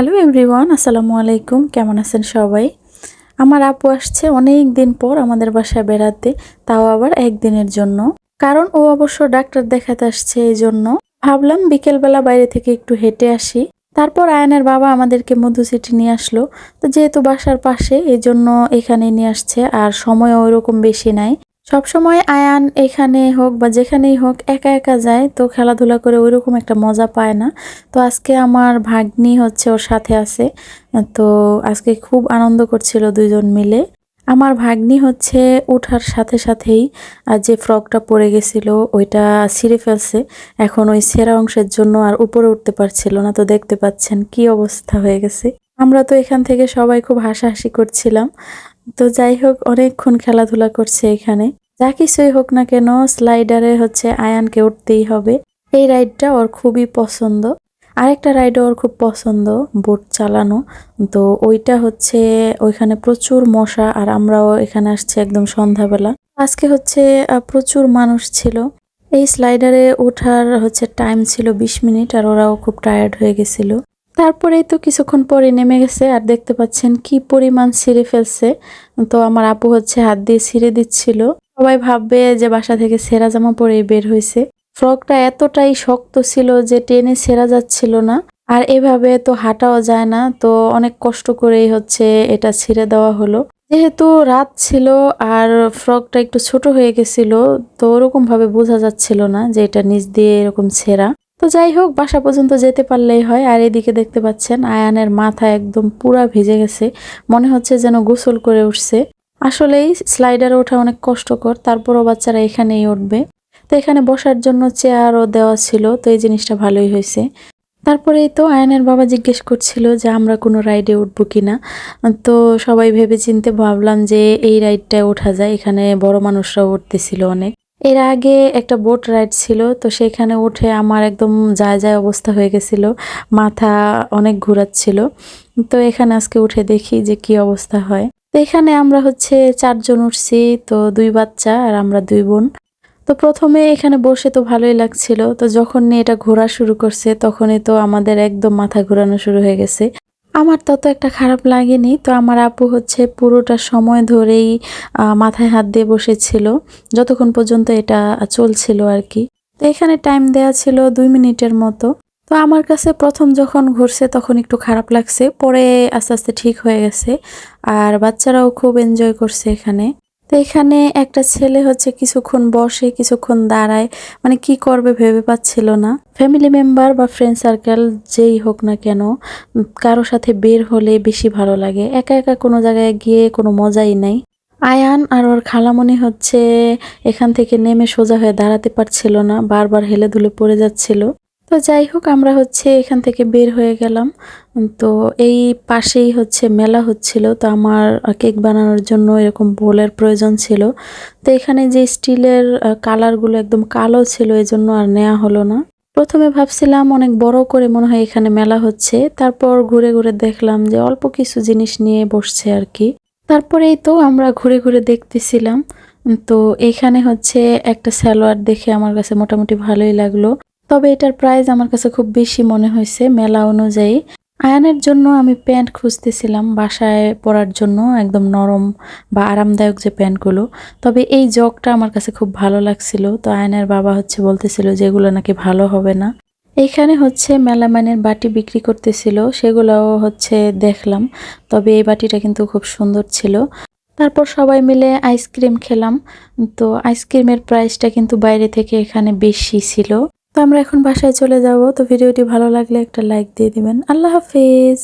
Hello everyone আসসালামু আলাইকুম কেমন আছেন সবাই আমার আপু আসছে অনেক দিন পর আমাদের বাসায় বেড়াতে তাও আবার একদিনের জন্য কারণ ও অবশ্য ডাক্তার দেখাতে আসছে এই জন্য ভাবলাম বিকেলবেলা বাইরে থেকে একটু হেঁটে আসি তারপর আয়নের বাবা আমাদেরকে মধুসিটি নিয়ে আসলো তো যেহেতু বাসার পাশে এই জন্য এখানে নিয়ে আসছে আর সময় ওইরকম বেশি নাই সবসময় আয়ান এখানে হোক বা যেখানেই হোক একা একা যায়, তো খেলাধুলা করে ওইরকম একটা মজা পায় না। তো আজকে আমার ভাগ্নি হচ্ছে ওর সাথে আছে, তো আজকে খুব আনন্দ করছিল দুইজন মিলে। আমার ভাগ্নি হচ্ছে ওঠার সাথে সাথেই, আর যে ফ্রকটা পরে গেছিল ওইটা ছিঁড়ে ফেলছে। এখন ওই সেরা অংশের জন্য আর উপরে উঠতে পারছিল না, তো দেখতে পাচ্ছেন কি অবস্থা হয়ে গেছে। আমরা তো এখান থেকে সবাই খুব হাসাহাসি করছিলাম। তো যাই হোক, অনেকক্ষণ খেলাধুলা করছে এখানে। যা কিছুই হোক না কেন স্লাইডারে হচ্ছে আয়ানকে উঠতেই হবে। এই রাইডটা ওর খুবই পছন্দ। আরেকটা রাইডও ওর খুব পছন্দ বোট চালানো। তো ওইটা হচ্ছে ওইখানে প্রচুর মশা আর আমরাও এখানে আসছি একদম সন্ধ্যাবেলা। আজকে হচ্ছে প্রচুর মানুষ ছিল। এই স্লাইডারে ওঠার হচ্ছে টাইম ছিল বিশ মিনিট আর ওরাও খুব টায়ার্ড হয়ে গেছিল। তারপরেই তো কিছুক্ষণ পরে নেমে গেছে আর দেখতে পাচ্ছেন কি পরিমাণ ছিঁড়ে ফেলছে। তো আমার আপু হচ্ছে হাত দিয়ে ছিঁড়ে দিচ্ছিল। সবাই ভাববে যে বাসা থেকে সেরা জামা পরে বের হয়েছে। ফ্রকটা এতটাই শক্ত ছিল যে টেনে সেরা যাচ্ছিল না। আর এভাবে তো হাঁটাও যায় না, তো অনেক কষ্ট করেই হচ্ছে এটা ছিঁড়ে দেওয়া হলো। যেহেতু রাত ছিল আর ফ্রকটা একটু ছোট হয়ে গেছিল, তো ওরকম ভাবে বোঝা যাচ্ছিল না যে এটা নিচ দিয়ে এরকম ছেঁড়া। তো যাই হোক, বাসা পর্যন্ত যেতে পারলেই হয়। আর এদিকে দেখতে পাচ্ছেন, আয়ানের মাথা একদম পুরা ভিজে গেছে। মনে হচ্ছে যেন গোসল করে উঠছে। আসলেই স্লাইডারে ওঠা অনেক কষ্টকর, তারপরও বাচ্চারা এখানেই উঠবে। তো এখানে বসার জন্য চেয়ারও দেওয়া ছিল, তো এই জিনিসটা ভালোই হয়েছে। তারপরেই তো আয়নের বাবা জিজ্ঞেস করছিল যে আমরা কোনো রাইডে উঠবো কিনা। তো সবাই ভেবে চিনতে ভাবলাম যে এই রাইডটায় ওঠা যায়, এখানে বড় মানুষরাও উঠতেছিল অনেক। এর আগে একটা বোট রাইড ছিল, তো সেখানে উঠে আমার একদম যায় যায় অবস্থা হয়ে গেছিল, মাথা অনেক ঘোরাচ্ছিল। তো এখানে আজকে উঠে দেখি যে কি অবস্থা হয়। তো এখানে আমরা হচ্ছে চারজন উঠছি, তো দুই বাচ্চা আর আমরা দুই বোন। তো প্রথমে এখানে বসে তো ভালোই লাগছিল, তো যখন এটা ঘোরা শুরু করছে তখনই তো আমাদের একদম মাথা ঘোরানো শুরু হয়ে গেছে। আমার তত একটা খারাপ লাগেনি, তো আমার আপু হচ্ছে পুরোটা সময় ধরেই মাথায় হাত দিয়ে বসেছিল, যতক্ষণ পর্যন্ত এটা চলছিল আর কি। তো এখানে টাইম দেয়া ছিল দুই মিনিটের মতো। তো আমার কাছে প্রথম যখন ঘুরছে তখন একটু খারাপ লাগছে, পরে আস্তে আস্তে ঠিক হয়ে গেছে। আর বাচ্চারাও খুব এনজয় করছে এখানে। তো এখানে একটা ছেলে হচ্ছে কিছুক্ষণ বসে, কিছুক্ষণ দাঁড়ায়। মানে কি করবে ভেবে পাচ্ছিল না। ফ্যামিলি মেম্বার বা ফ্রেন্ড সার্কেল যেই হোক না কেন, কারও সাথে বের হলে বেশি ভালো লাগে। একা একা কোনো জায়গায় গিয়ে কোনো মজাই নাই। আয়ান আর ওর খালামণি হচ্ছে এখান থেকে নেমে সোজা হয়ে দাঁড়াতে পারছিল না, বারবার হেলে দুলে পড়ে যাচ্ছিল। তো যাই হোক, আমরা হচ্ছে এখান থেকে বের হয়ে গেলাম। তো এই পাশেই হচ্ছে মেলা হচ্ছিল। তো আমার কেক বানানোর জন্য এরকম বোলের প্রয়োজন ছিল। তো এখানে যে স্টিলের কালারগুলো একদম কালো ছিল এই জন্য আর নেওয়া হলো না। প্রথমে ভাবছিলাম অনেক বড় করে মনে হয় এখানে মেলা হচ্ছে। তারপর ঘুরে ঘুরে দেখলাম যে অল্প কিছু জিনিস নিয়ে বসছে আর কি। তারপরেই তো আমরা ঘুরে ঘুরে দেখতেছিলাম। তো এখানে হচ্ছে একটা সালোয়ার দেখে আমার কাছে মোটামুটি ভালোই লাগল। তবে এটার প্রাইস আমার কাছে খুব বেশি মনে হয়েছে মেলা অনুযায়ী। আয়ানের জন্য আমি প্যান্ট খুঁজতেছিলাম বাসায় পরার জন্য, একদম নরম বা আরামদায়ক যে প্যান্টগুলো। তবে এই জগটা আমার কাছে খুব ভালো লাগছিল। তো আয়নের বাবা হচ্ছে বলতেছিল যেগুলো নাকি ভালো হবে না। এইখানে হচ্ছে মেলামাইনের বাটি বিক্রি করতেছিল, সেগুলোও হচ্ছে দেখলাম। তবে এই বাটিটা কিন্তু খুব সুন্দর ছিল। তারপর সবাই মিলে আইসক্রিম খেলাম। তো আইসক্রিমের প্রাইসটা কিন্তু বাইরে থেকে এখানে বেশি ছিল। আমরা এখন বাসায় চলে যাব, তো ভিডিওটি ভালো লাগলে একটা লাইক দিয়ে দিবেন। আল্লাহ হাফেজ।